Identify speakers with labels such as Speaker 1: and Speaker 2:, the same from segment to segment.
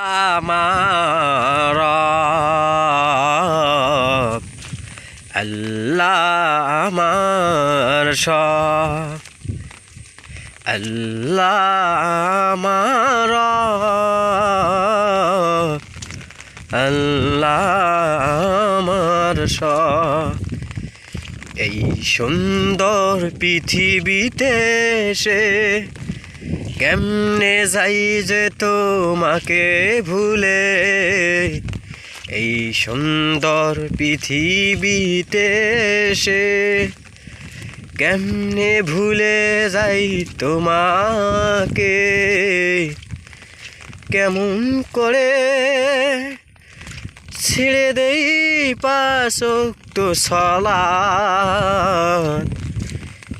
Speaker 1: আমার আল্লাহ আমার সব। আল্লাহ আমার আল্লাহ আমার সব। এই সুন্দর পৃথিবীতে সে কেমনে যাই যে তোমাকে ভুলে? এই সুন্দর পৃথিবীতে সে কেমনে ভুলে যাই তোমাকে? কেমন করে ছেড়ে দেই পাশক তো সলা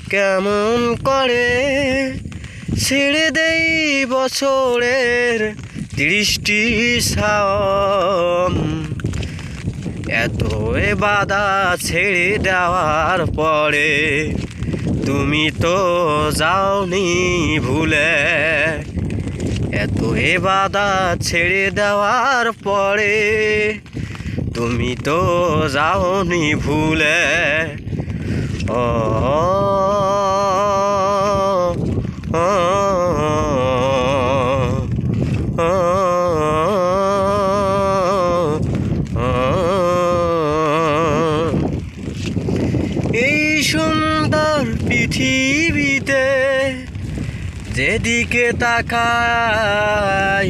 Speaker 1: কেমন করে ছেড়ে দেই বছরের দৃষ্টি এত এ বাধা ছেড়ে দেওয়ার পরে তুমি তো যাওনি ভুলে। এত বাধা ছেড়ে দেওয়ার পরে তুমি তো যাওনি ভুলে। ও, সুন্দর পৃথিবীতে যেদিকে তাকাই,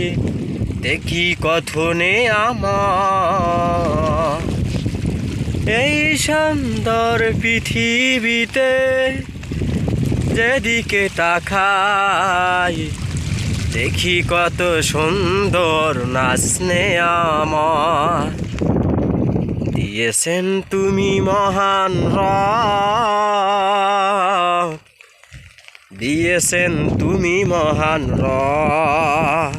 Speaker 1: দেখি কথনে আমার। এই সুন্দর পৃথিবীতে যেদিকে তাকাই, দেখি কত সুন্দর নাচনে আমার। দিয়েছেন তুমি মহান রব। দিয়েছেন তুমি মহান রব।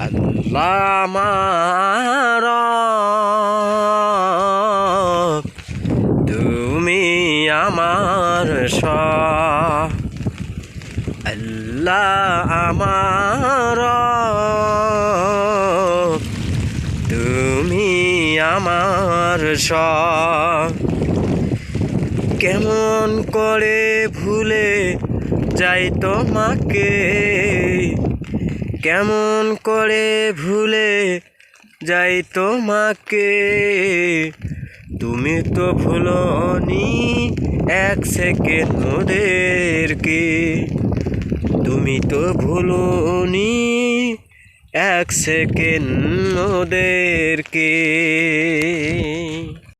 Speaker 1: আল্লাহ তুমি আমার সব। আল্লাহ আমার তুমি আমার সব কেমন করে ভুলে যাই তোমাকে? কেমন করে ভুলে যাই তোমাকে? তুমি তো ভুলনি এক সেকেন্ড ওদেরকে তুমি তো ভুলনি এক সেকেন্ড ওদেরকে।